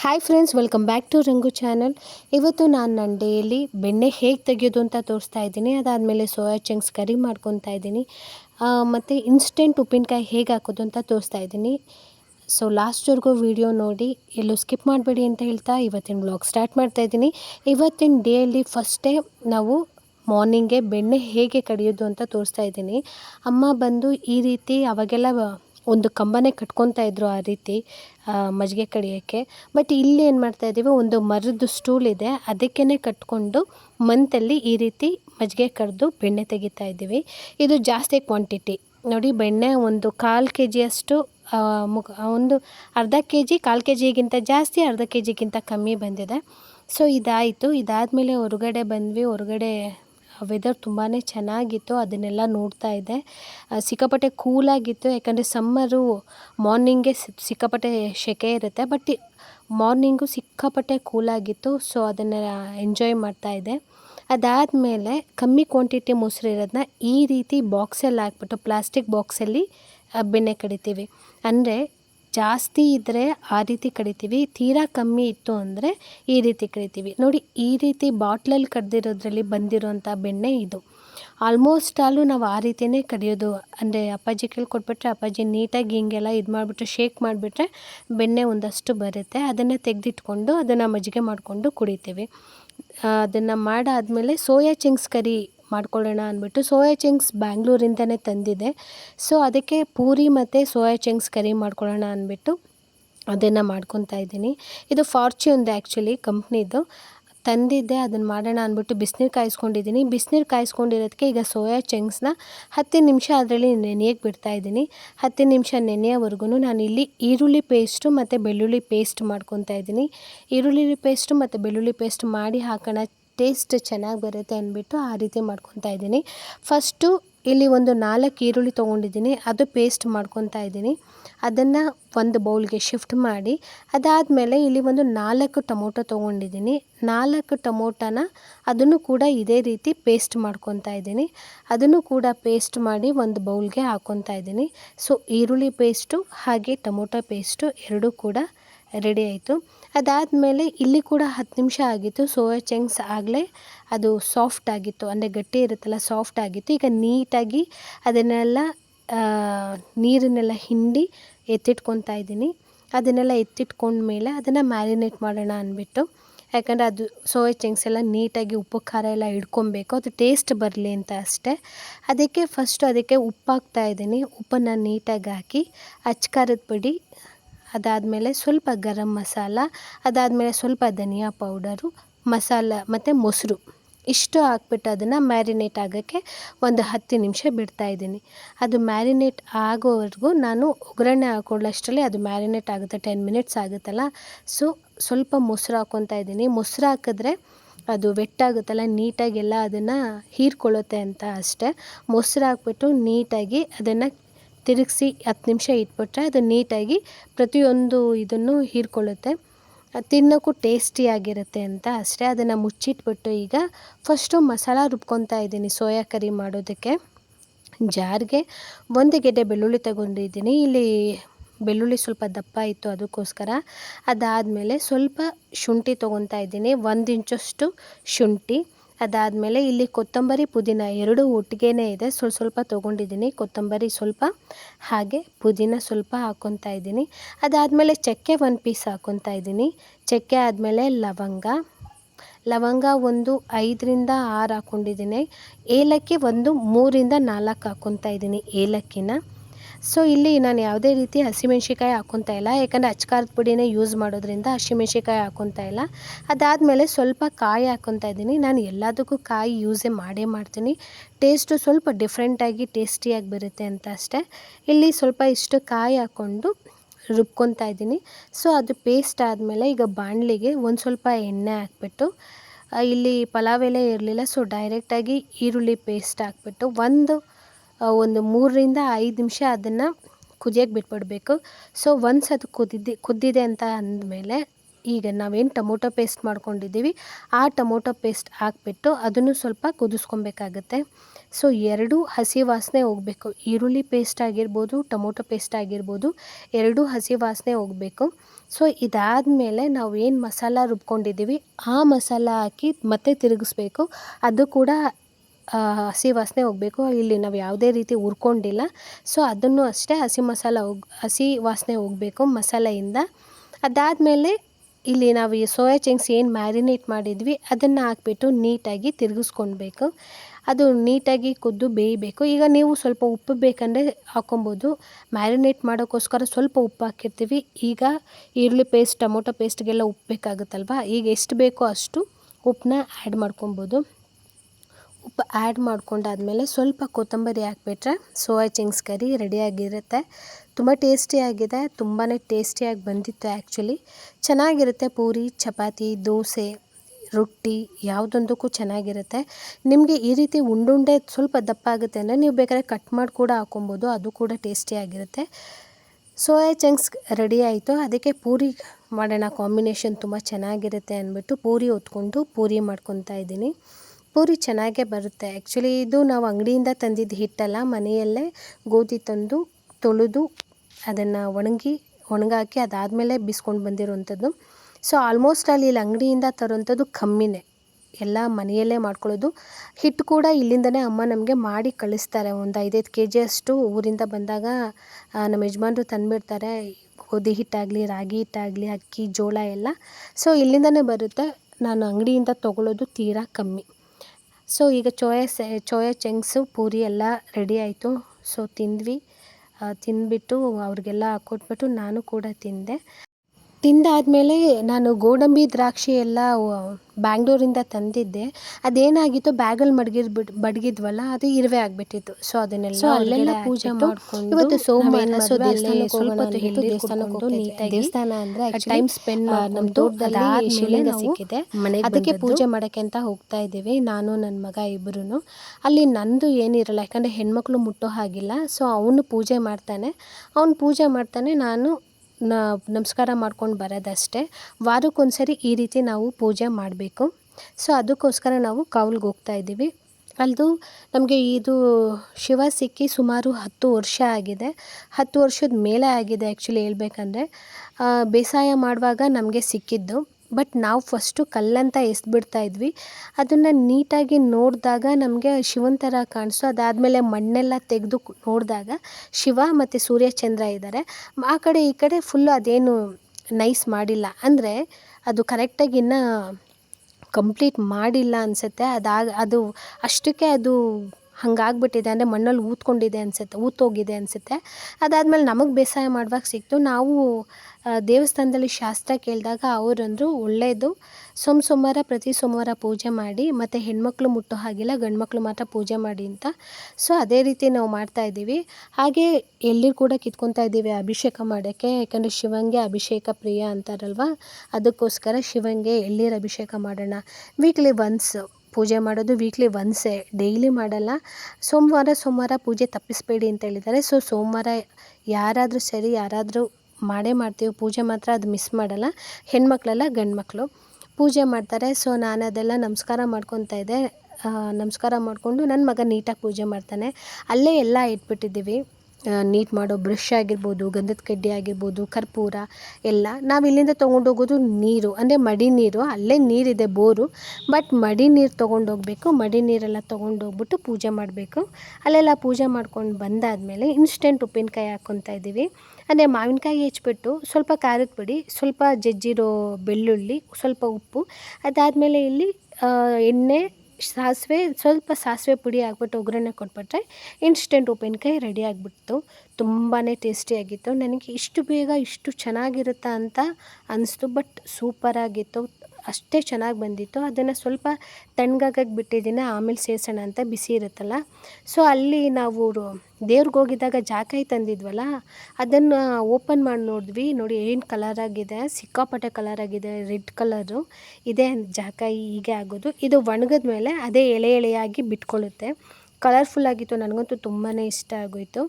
Hi friends welcome back to Rangu channel ಇವತ್ತು ನಾನು ನನ್ನ ಡೇಲಿ ಬೆಣ್ಣೆ ಹೇಗೆ ತೆಗೆಯೋದು ಅಂತ ತೋರಿಸ್ತಾ ಇದ್ದೀನಿ. ಅದಾದಮೇಲೆ ಸೋಯಾ ಚಂಕ್ಸ್ ಕರಿ ಮಾಡ್ಕೊತಾ ಇದ್ದೀನಿ. ಮತ್ತು ಇನ್ಸ್ಟೆಂಟ್ ಉಪ್ಪಿನಕಾಯಿ ಹೇಗೆ ಹಾಕೋದು ಅಂತ ತೋರಿಸ್ತಾ ಇದ್ದೀನಿ. ಸೊ ಲಾಸ್ಟ್ವರೆಗೂ ವಿಡಿಯೋ ನೋಡಿ, ಎಲ್ಲೂ ಸ್ಕಿಪ್ ಮಾಡಬೇಡಿ ಅಂತ ಹೇಳ್ತಾ ಇವತ್ತಿನ ಬ್ಲಾಗ್ ಸ್ಟಾರ್ಟ್ ಮಾಡ್ತಾ ಇದ್ದೀನಿ. ಇವತ್ತಿನ ಡೇಲಿ ಫಸ್ಟೇ ನಾವು ಮಾರ್ನಿಂಗೆ ಬೆಣ್ಣೆ ಹೇಗೆ ಕಡಿಯೋದು ಅಂತ ತೋರಿಸ್ತಾ ಇದ್ದೀನಿ. ಅಮ್ಮ ಬಂದು ಈ ರೀತಿ ಅವಾಗೆಲ್ಲ ಒಂದು ಕಂಬನೇ ಕಟ್ಕೊತಾ ಇದ್ದರು ಆ ರೀತಿ ಮಜ್ಜಿಗೆ ಕಡಿಯೋಕ್ಕೆ. ಬಟ್ ಇಲ್ಲಿ ಏನು ಮಾಡ್ತಾ ಇದ್ದೀವಿ, ಒಂದು ಮರದ ಸ್ಟೂಲ್ ಇದೆ ಅದಕ್ಕೇ ಕಟ್ಕೊಂಡು ಮಂತಲ್ಲಿ ಈ ರೀತಿ ಮಜ್ಜಿಗೆ ಕಡ್ದು ಬೆಣ್ಣೆ ತೆಗಿತಾ ಇದ್ದೀವಿ. ಇದು ಜಾಸ್ತಿ ಕ್ವಾಂಟಿಟಿ ನೋಡಿ, ಬೆಣ್ಣೆ ಒಂದು ಕಾಲು ಕೆ ಜಿಯಷ್ಟು ಮುಗ ಒಂದು ಅರ್ಧ ಕೆ ಜಿ ಕಾಲು ಕೆ ಜಿಗಿಂತ ಜಾಸ್ತಿ, ಅರ್ಧ ಕೆ ಜಿಗಿಂತ ಕಮ್ಮಿ ಬಂದಿದೆ. ಸೊ ಇದಾಯಿತು. ಇದಾದಮೇಲೆ ಹೊರಗಡೆ ಬಂದ್ವಿ. ಹೊರಗಡೆ ವೆದರ್ ತುಂಬಾ ಚೆನ್ನಾಗಿತ್ತು, ಅದನ್ನೆಲ್ಲ ನೋಡ್ತಾ ಇದ್ದೆ. ಸಿಕ್ಕಾಪಟ್ಟೆ ಕೂಲಾಗಿತ್ತು ಯಾಕಂದರೆ ಸಮ್ಮರು ಮಾರ್ನಿಂಗೇ ಸಿಕ್ಕಾಪಟ್ಟೆ ಸೆಕೆ ಇರುತ್ತೆ ಬಟ್ ಮಾರ್ನಿಂಗು ಸಿಕ್ಕಾಪಟ್ಟೆ ಕೂಲಾಗಿತ್ತು ಸೊ ಅದನ್ನು ಎಂಜಾಯ್ ಮಾಡ್ತಾ ಇದ್ದೆ. ಅದಾದಮೇಲೆ ಕಮ್ಮಿ ಕ್ವಾಂಟಿಟಿ ಮೊಸರು ಇರೋದನ್ನ ಈ ರೀತಿ ಬಾಕ್ಸಲ್ಲಿ ಹಾಕ್ಬಿಟ್ಟು ಪ್ಲಾಸ್ಟಿಕ್ ಬಾಕ್ಸಲ್ಲಿ ಬೆಣ್ಣೆ ಕಡಿತೀವಿ. ಅಂದರೆ ಜಾಸ್ತಿ ಇದ್ದರೆ ಆ ರೀತಿ ಕಡಿತೀವಿ. ತೀರಾ ಕಮ್ಮಿ ಇತ್ತು ಅಂದರೆ ಈ ರೀತಿ ಕಡಿತೀವಿ. ನೋಡಿ, ಈ ರೀತಿ ಬಾಟ್ಲಲ್ಲಿ ಕಡ್ದಿರೋದ್ರಲ್ಲಿ ಬಂದಿರೋಂಥ ಬೆಣ್ಣೆ ಇದು. ಆಲ್ಮೋಸ್ಟ್ ಆಲು ನಾವು ಆ ರೀತಿಯೇ ಕಡಿಯೋದು. ಅಂದರೆ ಅಪ್ಪಾಜಿ ಕೇಳಿ ಕೊಟ್ಬಿಟ್ರೆ ಅಪ್ಪಾಜಿ ನೀಟಾಗಿ ಹಿಂಗೆಲ್ಲ ಇದು ಮಾಡಿಬಿಟ್ಟು ಶೇಕ್ ಮಾಡಿಬಿಟ್ರೆ ಬೆಣ್ಣೆ ಒಂದಷ್ಟು ಬರುತ್ತೆ. ಅದನ್ನು ತೆಗೆದಿಟ್ಕೊಂಡು ಅದನ್ನು ಮಜ್ಜಿಗೆ ಮಾಡಿಕೊಂಡು ಕುಡಿತೀವಿ. ಅದನ್ನು ಮಾಡಾದಮೇಲೆ ಸೋಯಾ ಚಿಂಗ್ಸ್ ಕರಿ ಮಾಡ್ಕೊಳ್ಳೋಣ ಅಂದ್ಬಿಟ್ಟು ಸೋಯಾ ಚಿಂಗ್ಸ್ ಬ್ಯಾಂಗ್ಳೂರಿಂದನೇ ತಂದಿದೆ. ಸೊ ಅದಕ್ಕೆ ಪೂರಿ ಮತ್ತು ಸೋಯಾ ಚಂಕ್ಸ್ ಕರಿ ಮಾಡ್ಕೊಳ್ಳೋಣ ಅಂದ್ಬಿಟ್ಟು ಅದನ್ನು ಮಾಡ್ಕೊತಾ ಇದ್ದೀನಿ. ಇದು ಫಾರ್ಚ್ಯೂನ್ದು ಆ್ಯಕ್ಚುಲಿ ಕಂಪ್ನಿದು. ತಂದಿದ್ದೆ, ಅದನ್ನು ಮಾಡೋಣ ಅಂದ್ಬಿಟ್ಟು ಬಿಸಿನೀರು ಕಾಯಿಸ್ಕೊಂಡಿದ್ದೀನಿ. ಬಿಸಿನೀರು ಕಾಯಿಸ್ಕೊಂಡಿರೋದಕ್ಕೆ ಈಗ ಸೋಯಾ ಚಂಕ್ಸ್ನ ಹತ್ತು ನಿಮಿಷ ಅದರಲ್ಲಿ ನೆನೆಯಕ್ಕೆ ಬಿಡ್ತಾ ಇದ್ದೀನಿ. ಹತ್ತು ನಿಮಿಷ ನೆನೆಯೋವರೆಗೂ ನಾನು ಇಲ್ಲಿ ಈರುಳ್ಳಿ ಪೇಸ್ಟು ಮತ್ತು ಬೆಳ್ಳುಳ್ಳಿ ಪೇಸ್ಟ್ ಮಾಡ್ಕೊತಾ ಇದ್ದೀನಿ. ಈರುಳ್ಳಿ ಪೇಸ್ಟು ಮತ್ತು ಬೆಳ್ಳುಳ್ಳಿ ಪೇಸ್ಟ್ ಮಾಡಿ ಹಾಕೋಣ. ಟೇಸ್ಟ್ ಚೆನ್ನಾಗಿ ಬರುತ್ತೆ ಅಂದ್ಬಿಟ್ಟು ಆ ರೀತಿ ಮಾಡ್ಕೊತಾ ಇದ್ದೀನಿ. ಫಸ್ಟು ಇಲ್ಲಿ ಒಂದು ನಾಲ್ಕು ಈರುಳ್ಳಿ ತೊಗೊಂಡಿದ್ದೀನಿ. ಅದು ಪೇಸ್ಟ್ ಮಾಡ್ಕೊತಾ ಇದ್ದೀನಿ. ಅದನ್ನು ಒಂದು ಬೌಲ್ಗೆ ಶಿಫ್ಟ್ ಮಾಡಿ. ಅದಾದಮೇಲೆ ಇಲ್ಲಿ ಒಂದು ನಾಲ್ಕು ಟೊಮೊಟೊ ತೊಗೊಂಡಿದ್ದೀನಿ. ನಾಲ್ಕು ಟೊಮೊಟೊನ ಅದನ್ನು ಕೂಡ ಇದೇ ರೀತಿ ಪೇಸ್ಟ್ ಮಾಡ್ಕೊತಾ ಇದ್ದೀನಿ. ಅದನ್ನು ಕೂಡ ಪೇಸ್ಟ್ ಮಾಡಿ ಒಂದು ಬೌಲ್ಗೆ ಹಾಕೊತಾ ಇದ್ದೀನಿ. ಸೊ ಈರುಳ್ಳಿ ಪೇಸ್ಟು ಹಾಗೆ ಟೊಮೊಟೊ ಪೇಸ್ಟು ಎರಡೂ ಕೂಡ ರೆಡಿ ಆಯಿತು. ಅದಾದಮೇಲೆ ಇಲ್ಲಿ ಕೂಡ ಹತ್ತು ನಿಮಿಷ ಆಗಿತ್ತು. ಸೋಯಾ ಚಂಕ್ಸ್ ಆಗಲೇ ಅದು ಸಾಫ್ಟ್ ಆಗಿತ್ತು. ಅಂದರೆ ಗಟ್ಟಿ ಇರುತ್ತಲ್ಲ ಸಾಫ್ಟ್ ಆಗಿತ್ತು. ಈಗ ನೀಟಾಗಿ ಅದನ್ನೆಲ್ಲ ನೀರನ್ನೆಲ್ಲ ಹಿಂಡಿ ಎತ್ತಿಟ್ಕೊತಾ ಇದ್ದೀನಿ. ಅದನ್ನೆಲ್ಲ ಎತ್ತಿಟ್ಕೊಂಡ್ಮೇಲೆ ಅದನ್ನು ಮ್ಯಾರಿನೇಟ್ ಮಾಡೋಣ ಅಂದ್ಬಿಟ್ಟು. ಯಾಕಂದರೆ ಅದು ಸೋಯಾ ಚಂಕ್ಸ್ ಎಲ್ಲ ನೀಟಾಗಿ ಉಪ್ಪು, ಖಾರ ಎಲ್ಲ ಹಿಡ್ಕೊಬೇಕು ಅದು ಟೇಸ್ಟ್ ಬರಲಿ ಅಂತ ಅಷ್ಟೇ. ಅದಕ್ಕೆ ಫಸ್ಟು ಅದಕ್ಕೆ ಉಪ್ಪು ಹಾಕ್ತಾ ಇದ್ದೀನಿ. ಉಪ್ಪನ್ನು ನೀಟಾಗಿ ಹಾಕಿ, ಅಚ್ಕಾರದ ಪುಡಿ ಅದಾದಮೇಲೆ ಸ್ವಲ್ಪ ಗರಂ ಮಸಾಲ, ಅದಾದಮೇಲೆ ಸ್ವಲ್ಪ ಧನಿಯಾ ಪೌಡರು, ಮಸಾಲ ಮತ್ತು ಮೊಸರು. ಇಷ್ಟು ಹಾಕ್ಬಿಟ್ಟು ಅದನ್ನು ಮ್ಯಾರಿನೇಟ್ ಆಗೋಕ್ಕೆ ಒಂದು ಹತ್ತು ನಿಮಿಷ ಬಿಡ್ತಾಯಿದ್ದೀನಿ ಅದು ಮ್ಯಾರಿನೇಟ್ ಆಗೋವರೆಗೂ ನಾನು ಒಗ್ಗರಣೆ ಹಾಕೊಳ್ಳೋಷ್ಟರಲ್ಲಿ ಅದು ಮ್ಯಾರಿನೇಟ್ ಆಗುತ್ತೆ, ಟೆನ್ ಮಿನಿಟ್ಸ್ ಆಗುತ್ತಲ್ಲ. ಸೊ, ಸ್ವಲ್ಪ ಮೊಸರು ಹಾಕ್ಕೊತಾ ಇದ್ದೀನಿ. ಮೊಸರು ಹಾಕಿದ್ರೆ ಅದು ವೆಟ್ಟಾಗುತ್ತಲ್ಲ, ನೀಟಾಗಿ ಎಲ್ಲ ಅದನ್ನು ಹೀರ್ಕೊಳ್ಳುತ್ತೆ ಅಂತ ಅಷ್ಟೇ. ಮೊಸರು ಹಾಕ್ಬಿಟ್ಟು ನೀಟಾಗಿ ಅದನ್ನು ತಿರುಗಿಸಿ ಹತ್ತು ನಿಮಿಷ ಇಟ್ಬಿಟ್ರೆ ಅದು ನೀಟಾಗಿ ಪ್ರತಿಯೊಂದು ಇದನ್ನು ಹೀರ್ಕೊಳ್ಳುತ್ತೆ. ತಿನ್ನೋಕ್ಕೂ ಟೇಸ್ಟಿಯಾಗಿರುತ್ತೆ ಅಂತ ಅಷ್ಟೇ. ಅದನ್ನು ಮುಚ್ಚಿಟ್ಬಿಟ್ಟು ಈಗ ಫಸ್ಟು ಮಸಾಲ ರುಬ್ಕೊತಾ ಇದ್ದೀನಿ ಸೋಯಾ ಕರಿ ಮಾಡೋದಕ್ಕೆ. ಜಾರ್ಗೆ ಒಂದು ಗೆಡ್ಡೆ ಬೆಳ್ಳುಳ್ಳಿ ತಗೊಂಡಿದ್ದೀನಿ. ಇಲ್ಲಿ ಬೆಳ್ಳುಳ್ಳಿ ಸ್ವಲ್ಪ ದಪ್ಪ ಇತ್ತು ಅದಕ್ಕೋಸ್ಕರ. ಅದಾದಮೇಲೆ ಸ್ವಲ್ಪ ಶುಂಠಿ ತೊಗೊತಾ ಇದ್ದೀನಿ. ಒಂದು ಇಂಚಷ್ಟು ಶುಂಠಿ. ಅದಾದಮೇಲೆ ಇಲ್ಲಿ ಕೊತ್ತಂಬರಿ ಪುದೀನ ಎರಡು ಒಟ್ಟಿಗೆ ಇದೆ. ಸ್ವಲ್ಪ ಸ್ವಲ್ಪ ತೊಗೊಂಡಿದ್ದೀನಿ. ಕೊತ್ತಂಬರಿ ಸ್ವಲ್ಪ, ಹಾಗೆ ಪುದೀನ ಸ್ವಲ್ಪ ಹಾಕ್ಕೊತಾ ಇದ್ದೀನಿ. ಅದಾದಮೇಲೆ ಚಕ್ಕೆ ಒಂದು ಪೀಸ್ ಹಾಕ್ಕೊತಾ ಇದ್ದೀನಿ. ಚಕ್ಕೆ ಆದಮೇಲೆ ಲವಂಗ. ಲವಂಗ ಒಂದು ಐದರಿಂದ ಆರು ಹಾಕ್ಕೊಂಡಿದ್ದೀನಿ ಏಲಕ್ಕಿ ಒಂದು ಮೂರಿಂದ ನಾಲ್ಕು ಹಾಕ್ಕೊತಾ ಇದ್ದೀನಿ. ಏಲಕ್ಕಿನ. ಸೊ ಇಲ್ಲಿ ನಾನು ಯಾವುದೇ ರೀತಿ ಹಸಿಮೆಣ್ಸಿಕಾಯಿ ಹಾಕ್ಕೊತಾ ಇಲ್ಲ. ಯಾಕಂದರೆ ಅಚ್ಚಕಾರದ ಪುಡಿನೇ ಯೂಸ್ ಮಾಡೋದ್ರಿಂದ ಹಸಿಮೆಣ್ಸಿಕಾಯಿ ಹಾಕೊತಾ ಇಲ್ಲ. ಅದಾದಮೇಲೆ ಸ್ವಲ್ಪ ಕಾಯಿ ಹಾಕ್ಕೊತಾ ಇದ್ದೀನಿ. ನಾನು ಎಲ್ಲದಕ್ಕೂ ಕಾಯಿ ಯೂಸೇ ಮಾಡೇ ಮಾಡ್ತೀನಿ. ಟೇಸ್ಟು ಸ್ವಲ್ಪ ಡಿಫ್ರೆಂಟಾಗಿ ಟೇಸ್ಟಿಯಾಗಿ ಬರುತ್ತೆ ಅಂತ ಅಷ್ಟೇ. ಇಲ್ಲಿ ಸ್ವಲ್ಪ ಇಷ್ಟು ಕಾಯಿ ಹಾಕ್ಕೊಂಡು ರುಬ್ಕೊತಾ ಇದ್ದೀನಿ. ಸೊ ಅದು ಪೇಸ್ಟ್ ಆದಮೇಲೆ ಈಗ ಬಾಣಲಿಗೆ ಒಂದು ಸ್ವಲ್ಪ ಎಣ್ಣೆ ಹಾಕ್ಬಿಟ್ಟು ಇಲ್ಲಿ ಪಲಾವ್ ಎಲೆ ಇರಲಿಲ್ಲ ಸೊ ಡೈರೆಕ್ಟಾಗಿ ಈರುಳ್ಳಿ ಪೇಸ್ಟ್ ಹಾಕ್ಬಿಟ್ಟು ಒಂದು ಒಂದು ಮೂರರಿಂದ ಐದು ನಿಮಿಷ ಅದನ್ನು ಕುದಿಯೋಕೆ ಬಿಟ್ಬಿಡಬೇಕು. ಸೊ ಒನ್ಸ್ ಅದು ಕುದಿದ್ದು, ಕುದ್ದಿದೆ ಅಂತ ಅಂದಮೇಲೆ ಈಗ ನಾವೇನು ಟೊಮೊಟೊ ಪೇಸ್ಟ್ ಮಾಡ್ಕೊಂಡಿದ್ದೀವಿ, ಆ ಟೊಮೊಟೊ ಪೇಸ್ಟ್ ಹಾಕ್ಬಿಟ್ಟು ಅದನ್ನು ಸ್ವಲ್ಪ ಕುದಿಸ್ಕೊಬೇಕಾಗತ್ತೆ. ಸೊ ಎರಡೂ ಹಸಿ ವಾಸನೆ ಹೋಗಬೇಕು. ಈರುಳ್ಳಿ ಪೇಸ್ಟ್ ಆಗಿರ್ಬೋದು, ಟೊಮೊಟೊ ಪೇಸ್ಟ್ ಆಗಿರ್ಬೋದು, ಎರಡೂ ಹಸಿ ವಾಸನೆ ಹೋಗಬೇಕು. ಸೊ ಇದಾದಮೇಲೆ ನಾವು ಏನು ಮಸಾಲ ರುಬ್ಕೊಂಡಿದ್ದೀವಿ, ಆ ಮಸಾಲ ಹಾಕಿ ಮತ್ತೆ ತಿರುಗಿಸ್ಬೇಕು. ಅದು ಕೂಡ ಹಸಿ ವಾಸನೆ ಹೋಗಬೇಕು. ಇಲ್ಲಿ ನಾವು ಯಾವುದೇ ರೀತಿ ಹುರ್ಕೊಂಡಿಲ್ಲ. ಸೊ ಅದನ್ನು ಅಷ್ಟೇ ಹಸಿ ಮಸಾಲ ಹೋಗಿ, ಹಸಿ ವಾಸನೆ ಹೋಗಬೇಕು ಮಸಾಲೆಯಿಂದ. ಅದಾದಮೇಲೆ ಇಲ್ಲಿ ನಾವು ಈ ಸೋಯಾ ಚಿಂಗ್ಸ್ ಏನು ಮ್ಯಾರಿನೇಟ್ ಮಾಡಿದ್ವಿ, ಅದನ್ನು ಹಾಕ್ಬಿಟ್ಟು ನೀಟಾಗಿ ತಿರುಗಿಸ್ಕೊಳ್ಬೇಕು ಅದು ನೀಟಾಗಿ ಕುದ್ದು ಬೇಯಬೇಕು. ಈಗ ನೀವು ಸ್ವಲ್ಪ ಉಪ್ಪು ಬೇಕಂದರೆ ಹಾಕೊಬೋದು ಮ್ಯಾರಿನೇಟ್ ಮಾಡೋಕ್ಕೋಸ್ಕರ ಸ್ವಲ್ಪ ಉಪ್ಪು ಹಾಕಿರ್ತೀವಿ. ಈಗ ಈರುಳ್ಳಿ ಪೇಸ್ಟ್, ಟೊಮೊಟೊ ಪೇಸ್ಟ್ಗೆಲ್ಲ ಉಪ್ಪು ಬೇಕಾಗುತ್ತಲ್ವ? ಈಗ ಎಷ್ಟು ಬೇಕೋ ಅಷ್ಟು ಉಪ್ಪನ್ನ ಆ್ಯಡ್ ಮಾಡ್ಕೊಬೋದು. ಆ್ಯಡ್ ಮಾಡ್ಕೊಂಡಾದ್ಮೇಲೆ ಸ್ವಲ್ಪ ಕೊತ್ತಂಬರಿ ಹಾಕ್ಬಿಟ್ರೆ ಸೋಯಾ ಚಿಂಗ್ಸ್ ಕರಿ ರೆಡಿಯಾಗಿರುತ್ತೆ ತುಂಬ ಟೇಸ್ಟಿಯಾಗಿದೆ ತುಂಬಾ ಟೇಸ್ಟಿಯಾಗಿ ಬಂದಿತ್ತು ಆ್ಯಕ್ಚುಲಿ ಚೆನ್ನಾಗಿರುತ್ತೆ ಪೂರಿ, ಚಪಾತಿ, ದೋಸೆ, ರೊಟ್ಟಿ ಯಾವುದೊಂದಕ್ಕೂ ಚೆನ್ನಾಗಿರುತ್ತೆ. ನಿಮಗೆ ಈ ರೀತಿ ಉಂಡುಂಡೆ ಸ್ವಲ್ಪ ದಪ್ಪ ಆಗುತ್ತೆ ಅಂದರೆ ನೀವು ಬೇಕಾದ್ರೆ ಕಟ್ ಮಾಡಿ ಕೂಡ ಹಾಕೊಬೋದು, ಅದು ಕೂಡ ಟೇಸ್ಟಿಯಾಗಿರುತ್ತೆ ಸೋಯಾ ಚಂಕ್ಸ್ ರೆಡಿ ಆಯಿತು, ಅದಕ್ಕೆ ಪೂರಿ ಮಾಡೋಣ ಕಾಂಬಿನೇಷನ್ ತುಂಬ ಚೆನ್ನಾಗಿರುತ್ತೆ ಅಂದ್ಬಿಟ್ಟು ಪೂರಿ ಹೊತ್ಕೊಂಡು ಪೂರಿ ಮಾಡ್ಕೊತಾ ಇದ್ದೀನಿ. ಪೂರಿ ಚೆನ್ನಾಗೇ ಬರುತ್ತೆ. ಆ್ಯಕ್ಚುಲಿ ಇದು ನಾವು ಅಂಗಡಿಯಿಂದ ತಂದಿದ್ದು ಹಿಟ್ಟಲ್ಲ, ಮನೆಯಲ್ಲೇ ಗೋಧಿ ತಂದು ತೊಳೆದು ಅದನ್ನು ಒಣಗಿ, ಒಣಗಾಕಿ ಅದಾದಮೇಲೆ ಬಿಸ್ಕೊಂಡು ಬಂದಿರುವಂಥದ್ದು. ಸೊ ಆಲ್ಮೋಸ್ಟ್ ಅಲ್ಲಿ ಇಲ್ಲಿ ಅಂಗಡಿಯಿಂದ ತರೋಂಥದ್ದು ಕಮ್ಮಿನೇ. ಎಲ್ಲ ಮನೆಯಲ್ಲೇ ಮಾಡ್ಕೊಳ್ಳೋದು. ಹಿಟ್ಟು ಕೂಡ ಇಲ್ಲಿಂದನೇ ಅಮ್ಮ ನಮಗೆ ಮಾಡಿ ಕಳಿಸ್ತಾರೆ. ಒಂದು ಐದೈದು ಕೆ ಜಿಯಷ್ಟು ಊರಿಂದ ಬಂದಾಗ ನಮ್ಮ ಯಜಮಾನರು ತಂದುಬಿಡ್ತಾರೆ. ಗೋಧಿ ಹಿಟ್ಟಾಗಲಿ, ರಾಗಿ ಹಿಟ್ಟಾಗಲಿ, ಅಕ್ಕಿ, ಜೋಳ ಎಲ್ಲ. ಸೊ ಇಲ್ಲಿಂದನೇ ಬರುತ್ತೆ. ನಾನು ಅಂಗಡಿಯಿಂದ ತೊಗೊಳ್ಳೋದು ತೀರಾ ಕಮ್ಮಿ. ಸೊ ಈಗ ಚೋಯಾ ಚೋಯಾ ಚಂಕ್ಸು ಪೂರಿ ಎಲ್ಲ ರೆಡಿ ಆಯಿತು. ಸೊ ತಿಂದ್ವಿ. ತಿಂದ್ಬಿಟ್ಟು ಅವ್ರಿಗೆಲ್ಲ ಕೊಟ್ಬಿಟ್ಟು ನಾನು ಕೂಡ ತಿಂದೆ. ತಿಂದಾದಮೇಲೆ ನಾನು ಗೋಡಂಬಿ ದ್ರಾಕ್ಷಿ ಎಲ್ಲ ಬ್ಯಾಂಗ್ಳೂರಿಂದ ತಂದಿದ್ದೆ. ಅದೇನಾಗಿತ್ತು ಬ್ಯಾಗಲ್ಲಿ ಮಡಗಿರ್ಬಿಟ್ಟು ಮಡಗಿದ್ವಲ್ಲ ಅದು ಇರುವೆ ಆಗಿಬಿಟ್ಟಿತ್ತು. ಸೊ ಅದನ್ನೆಲ್ಲ ಸೊ ಅಲ್ಲೆಲ್ಲ ಪೂಜೆ ಮಾಡ್ಕೊಂಡು ಇವತ್ತು ಸೋಮವಾರ, ಸೊ ದೇವಸ್ಥಾನಕ್ಕೆ ಹೋಗೋಣ ಹೊತ್ತು ಹೇಳಿ ದೇವಸ್ಥಾನಕ್ಕೆ ಹೋಗ್ತಾ ನೀಟಾಗಿ ದೇವಸ್ಥಾನ ಅಂದರೆ ಟೈಮ್ ಸ್ಪೆಂಡ್ ನಮ್ಮ ತೋಟದಲ್ಲಿ ಶಿಲೆನ ಸಿಕ್ಕಿದೆ. ಅದಕ್ಕೆ ಪೂಜೆ ಮಾಡೋಕ್ಕೆ ಅಂತ ಹೋಗ್ತಾ ಇದ್ದೀವಿ ನಾನು ನನ್ನ ಮಗ ಇಬ್ಬರು ಅಲ್ಲಿ ನಂದು ಏನಿರಲ್ಲ ಯಾಕಂದರೆ ಹೆಣ್ಮಕ್ಳು ಮುಟ್ಟೋ ಹಾಗಿಲ್ಲ. ಸೊ ಅವನು ಪೂಜೆ ಮಾಡ್ತಾನೆ. ಅವನು ಪೂಜೆ ಮಾಡ್ತಾನೆ ನಾನು ನ, ನಮಸ್ಕಾರ ಮಾಡ್ಕೊಂಡು ಬರೋದಷ್ಟೇ. ವಾರಕ್ಕೊಂದ್ಸರಿ ಈ ರೀತಿ ನಾವು ಪೂಜೆ ಮಾಡಬೇಕು. ಸೊ, ಅದಕ್ಕೋಸ್ಕರ ನಾವು ಕಾವಲ್ಗೆ ಹೋಗ್ತಾ ಇದ್ದೀವಿ. ಅಲ್ಲದು ನಮಗೆ ಇದು ಶಿವ ಸಿಕ್ಕಿ ಸುಮಾರು ಹತ್ತು ವರ್ಷ ಆಗಿದೆ. ಹತ್ತು ವರ್ಷದ ಮೇಲೆ ಆಗಿದೆ ಆ್ಯಕ್ಚುಲಿ ಹೇಳ್ಬೇಕಂದ್ರೆ. ಬೇಸಾಯ ಮಾಡುವಾಗ ನಮಗೆ ಸಿಕ್ಕಿದ್ದು. ಬಟ್ ನಾವು ಫಸ್ಟು ಕಲ್ಲಂತ ಎಸ್ಬಿಡ್ತಾ ಇದ್ವಿ. ಅದನ್ನು ನೀಟಾಗಿ ನೋಡಿದಾಗ ನಮಗೆ ಶಿವನ ಥರ ಕಾಣಿಸ್ತು ಅದಾದಮೇಲೆ ಮಣ್ಣೆಲ್ಲ ತೆಗೆದು ನೋಡಿದಾಗ ಶಿವ ಮತ್ತು ಸೂರ್ಯಚಂದ್ರ ಇದ್ದಾರೆ ಆ ಕಡೆ ಈ ಕಡೆ ಫುಲ್ಲು ಅದೇನು ನೈಸ್ ಮಾಡಿಲ್ಲ. ಅಂದರೆ ಅದು ಕರೆಕ್ಟಾಗಿ ಇನ್ನೂ ಕಂಪ್ಲೀಟ್ ಮಾಡಿಲ್ಲ ಅನಿಸುತ್ತೆ. ಅದಾಗ ಅದು ಅಷ್ಟಕ್ಕೆ ಅದು ಹಾಗಾಗ್ಬಿಟ್ಟಿದೆ ಅಂದರೆ ಮಣ್ಣಲ್ಲಿ ಊದ್ಕೊಂಡಿದೆ ಅನಿಸುತ್ತೆ, ಊತೋಗಿದೆ ಅನಿಸುತ್ತೆ. ಅದಾದಮೇಲೆ ನಮಗೆ ಬೇಸಾಯ ಮಾಡುವಾಗ ಸಿಕ್ತು. ನಾವು ದೇವಸ್ಥಾನದಲ್ಲಿ ಶಾಸ್ತ್ರ ಕೇಳಿದಾಗ ಅವರಂದರು ಒಳ್ಳೆಯದು ಸೋಮ ಸೋಮವಾರ, ಪ್ರತಿ ಸೋಮವಾರ ಪೂಜೆ ಮಾಡಿ, ಮತ್ತು ಹೆಣ್ಮಕ್ಳು ಮುಟ್ಟೋ ಹಾಗಿಲ್ಲ, ಗಂಡ್ಮಕ್ಳು ಮಾತ್ರ ಪೂಜೆ ಮಾಡಿ ಅಂತ. ಸೊ, ಅದೇ ರೀತಿ ನಾವು ಮಾಡ್ತಾ ಇದ್ದೀವಿ. ಹಾಗೆ ಎಲ್ಲಿ ಕೂಡ ಕಿತ್ಕೊತಾ ಇದ್ದೀವಿ ಅಭಿಷೇಕ ಮಾಡೋಕ್ಕೆ. ಯಾಕಂದರೆ ಶಿವಂಗೆ ಅಭಿಷೇಕ ಪ್ರಿಯ ಅಂತಾರಲ್ವ? ಅದಕ್ಕೋಸ್ಕರ ಶಿವಂಗೆ ಎಳ್ಳೀರು ಅಭಿಷೇಕ ಮಾಡೋಣ. ವೀಕ್ಲಿ ಒನ್ಸ್ ಪೂಜೆ ಮಾಡೋದು ವೀಕ್ಲಿ ಒನ್ಸೇ ಡೈಲಿ ಮಾಡಲ್ಲ. ಸೋಮವಾರ ಸೋಮವಾರ ಪೂಜೆ ತಪ್ಪಿಸಬೇಡಿ ಅಂತ ಹೇಳಿದ್ದಾರೆ. ಸೊ ಸೋಮವಾರ ಯಾರಾದರೂ ಸರಿ, ಯಾರಾದರೂ ಮಾಡೇ ಮಾಡ್ತೀವಿ, ಪೂಜೆ ಮಾತ್ರ ಅದು ಮಿಸ್ ಮಾಡಲ್ಲ. ಹೆಣ್ಮಕ್ಳಲ್ಲ ಗಂಡು ಪೂಜೆ ಮಾಡ್ತಾರೆ. ಸೊ ನಾನು ಅದೆಲ್ಲ ನಮಸ್ಕಾರ ಮಾಡ್ಕೊತಾ ಇದ್ದೆ. ನಮಸ್ಕಾರ ಮಾಡಿಕೊಂಡು ನನ್ನ ಮಗ ನೀಟಾಗಿ ಪೂಜೆ ಮಾಡ್ತಾನೆ. ಅಲ್ಲೇ ಎಲ್ಲ ಇಟ್ಬಿಟ್ಟಿದ್ದೀವಿ. ನೀಟ್ ಮಾಡೋ ಬ್ರಷ್ ಆಗಿರ್ಬೋದು, ಗಂಧದ ಕಡ್ಡಿ ಆಗಿರ್ಬೋದು, ಕರ್ಪೂರ ಎಲ್ಲ ನಾವು ಇಲ್ಲಿಂದ ತೊಗೊಂಡೋಗೋದು ನೀರು. ಅಂದರೆ ಮಡಿ ನೀರು, ಅಲ್ಲೇ ನೀರಿದೆ ಬೋರು ಬಟ್ ಮಡಿ ನೀರು ತೊಗೊಂಡೋಗ್ಬೇಕು ಮಡಿ ನೀರೆಲ್ಲ ತೊಗೊಂಡೋಗ್ಬಿಟ್ಟು ಪೂಜೆ ಮಾಡಬೇಕು. ಅಲ್ಲೆಲ್ಲ ಪೂಜೆ ಮಾಡ್ಕೊಂಡು ಬಂದಾದಮೇಲೆ ಇನ್ಸ್ಟೆಂಟ್ ಉಪ್ಪಿನಕಾಯಿ ಹಾಕ್ಕೊತಾ ಇದ್ದೀವಿ. ಅಂದರೆ ಮಾವಿನಕಾಯಿ ಹೆಚ್ಚಿಬಿಟ್ಟು ಸ್ವಲ್ಪ ಖಾರದ ಪುಡಿ, ಸ್ವಲ್ಪ ಜಜ್ಜಿರೋ ಬೆಳ್ಳುಳ್ಳಿ, ಸ್ವಲ್ಪ ಉಪ್ಪು, ಅದಾದಮೇಲೆ ಇಲ್ಲಿ ಎಣ್ಣೆ ಸಾಸಿವೆ, ಸ್ವಲ್ಪ ಸಾಸಿವೆ ಪುಡಿ ಹಾಕ್ಬಿಟ್ಟು ಒಗ್ಗರಣೆ ಕೊಟ್ಬಿಟ್ರೆ ಇನ್ಸ್ಟೆಂಟ್ ಉಪ್ಪಿನಕಾಯಿ ರೆಡಿ ಆಗಿಬಿಡ್ತು. ತುಂಬಾ ಟೇಸ್ಟಿಯಾಗಿತ್ತು ನನಗೆ ಇಷ್ಟು ಬೇಗ ಇಷ್ಟು ಚೆನ್ನಾಗಿರುತ್ತಾ ಅಂತ ಅನಿಸ್ತು ಬಟ್ ಸೂಪರಾಗಿತ್ತು ಅಷ್ಟೇ ಚೆನ್ನಾಗಿ ಬಂದಿತ್ತು. ಅದನ್ನು ಸ್ವಲ್ಪ ತಣ್ಣಗಾಗಕ್ಕೆ ಬಿಟ್ಟಿದ್ದೀನಿ, ಆಮೇಲೆ ಸೇರ್ಸೋಣ ಅಂತ ಬಿಸಿ ಇರುತ್ತಲ್ಲ. ಸೊ ಅಲ್ಲಿ ನಾವು ದೇವ್ರಿಗೆ ಹೋಗಿದ್ದಾಗ ಜಾಕಾಯಿ ತಂದಿದ್ವಲ್ಲ, ಅದನ್ನು ಓಪನ್ ಮಾಡಿ ನೋಡಿದ್ವಿ. ನೋಡಿ, ಏನು ಕಲರ್ ಆಗಿದೆ, ಸಿಕ್ಕಾಪಟ್ಟೆ ಕಲರ್ ಆಗಿದೆ, ರೆಡ್ ಕಲರು ಇದೇ ಜಾಕಾಯಿ ಹೀಗೆ ಆಗೋದು. ಇದು ಒಣಗಿದ ಮೇಲೆ ಅದೇ ಎಳೆ ಎಳೆಯಾಗಿ ಬಿಟ್ಕೊಳ್ಳುತ್ತೆ. ಕಲರ್ಫುಲ್ ಆಗಿತ್ತು, ನನಗಂತೂ ತುಂಬಾ ಇಷ್ಟ ಆಗೋಯಿತು.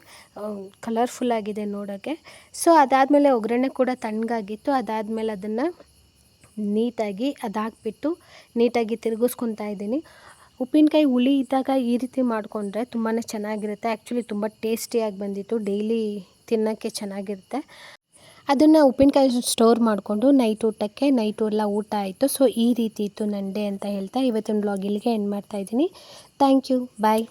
ಕಲರ್ಫುಲ್ ಆಗಿದೆ ನೋಡೋಕ್ಕೆ ಸೊ ಅದಾದಮೇಲೆ ಒಗ್ಗರಣೆ ಕೂಡ ತಣ್ಣಗಾಗಿತ್ತು. ಅದಾದಮೇಲೆ ಅದನ್ನು ನೀಟಾಗಿ ಅದಾಕ್ಬಿಟ್ಟು ನೀಟಾಗಿ ತಿರುಗಿಸ್ಕೊತಾ ಇದ್ದೀನಿ. ಉಪ್ಪಿನಕಾಯಿ ಹುಳಿ ಇದ್ದಾಗ ಈ ರೀತಿ ಮಾಡಿಕೊಂಡ್ರೆ ತುಂಬಾ ಚೆನ್ನಾಗಿರುತ್ತೆ. ಆ್ಯಕ್ಚುಲಿ ತುಂಬ ಟೇಸ್ಟಿಯಾಗಿ ಬಂದಿತ್ತು. ಡೈಲಿ ತಿನ್ನೋಕ್ಕೆ ಚೆನ್ನಾಗಿರುತ್ತೆ. ಅದನ್ನು ಉಪ್ಪಿನಕಾಯಿ ಸ್ಟೋರ್ ಮಾಡಿಕೊಂಡು ನೈಟ್ ಊಟಕ್ಕೆ, ನೈಟ್ ಎಲ್ಲ ಊಟ ಆಯಿತು. ಸೊ ಈ ರೀತಿ ಇತ್ತು ನನ್ನ ಡೇ ಅಂತ ಹೇಳ್ತಾ ಇವತ್ತಿನ ಬ್ಲಾಗ್ ಇಲ್ಲಿಗೆ ಎಂಡ್ ಮಾಡ್ತಾಯಿದ್ದೀನಿ ಥ್ಯಾಂಕ್ ಯು ಬಾಯ್